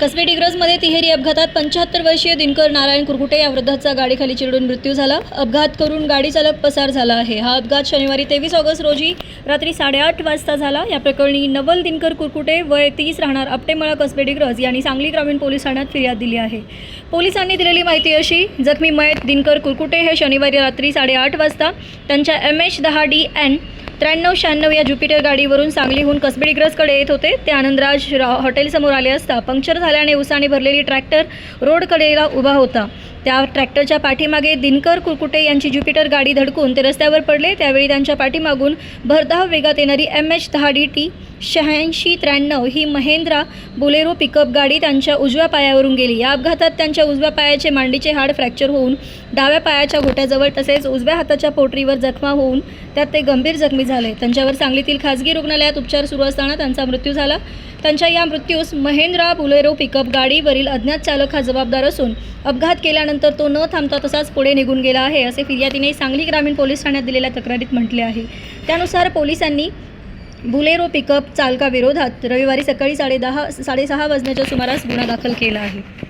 कसबे डिग्रजमध्ये तिहेरी अपघातात पंच्याहत्तर वर्षीय दिनकर नारायण कुरकुटे या वृद्धाचा गाडीखाली चिरडून मृत्यू झाला. अपघात करून गाडी चालक पसार झाला आहे. हा अपघात शनिवारी तेवीस ऑगस्ट रोजी रात्री साडेआठ वाजता झाला. या प्रकरणी नवल दिनकर कुरकुटे वय तीस राहणार आपटेमळा कसबे डिग्रज यांनी सांगली ग्रामीण पोलीस ठाण्यात फिर्याद दिली आहे. पोलिसांनी दिलेली माहिती अशी जखमी मयत दिनकर कुरकुटे हे शनिवारी रात्री साडेआठ वाजता त्यांच्या एम एच दहा डी एन त्र्याण्णव शहाण्णव या ज्युपिटर गाडीवरून सांगलीहून कसबे डिग्रजकडे येत होते. ते आनंदराज रा- हॉटेलसमोर आले असता पंक्चर झाल्याने उसाने भरलेली ट्रॅक्टर रोडकडेला उभा होता. त्या ट्रॅक्टरच्या पाठीमागे दिनकर कुरकुटे यांची ज्युपिटर गाडी धडकून ते रस्त्यावर पडले. त्यावेळी त्यांच्या पाठीमागून भरधाव वेगात येणारी एम एच दहा डी टी शहाऐंशी त्र्याण्णव ही महेंद्रा बोलेरो पिकअप गाडी त्यांच्या उजव्या पायावरून गेली. या अपघातात त्यांच्या उजव्या पायाचे मांडीचे हाड फ्रॅक्चर होऊन डाव्या पायाच्या घोट्याजवळ तसेच उजव्या हाताच्या पोटरीवर जखमा होऊन त्यात ते गंभीर जखमी झाले. त्यांच्यावर सांगलीतील खासगी रुग्णालयात उपचार सुरू असताना त्यांचा मृत्यू झाला. त्यांच्या या मृत्यूस महेंद्रा बुलेरो पिकअप गाडीवरील अज्ञात चालक हा जबाबदार असून अपघात केल्यानंतर तो न थांबता तसाच पुढे निघून गेला आहे असे फिर्यादीने सांगली ग्रामीण पोलीस ठाण्यात दिलेल्या तक्रारीत म्हटले आहे. त्यानुसार पोलिसांनी बुलेरो पिकअप चालकाविरोधात रविवारी सकाळी साडेदहा साडेसहा वाजण्याच्या सुमारास गुन्हा दाखल केला आहे.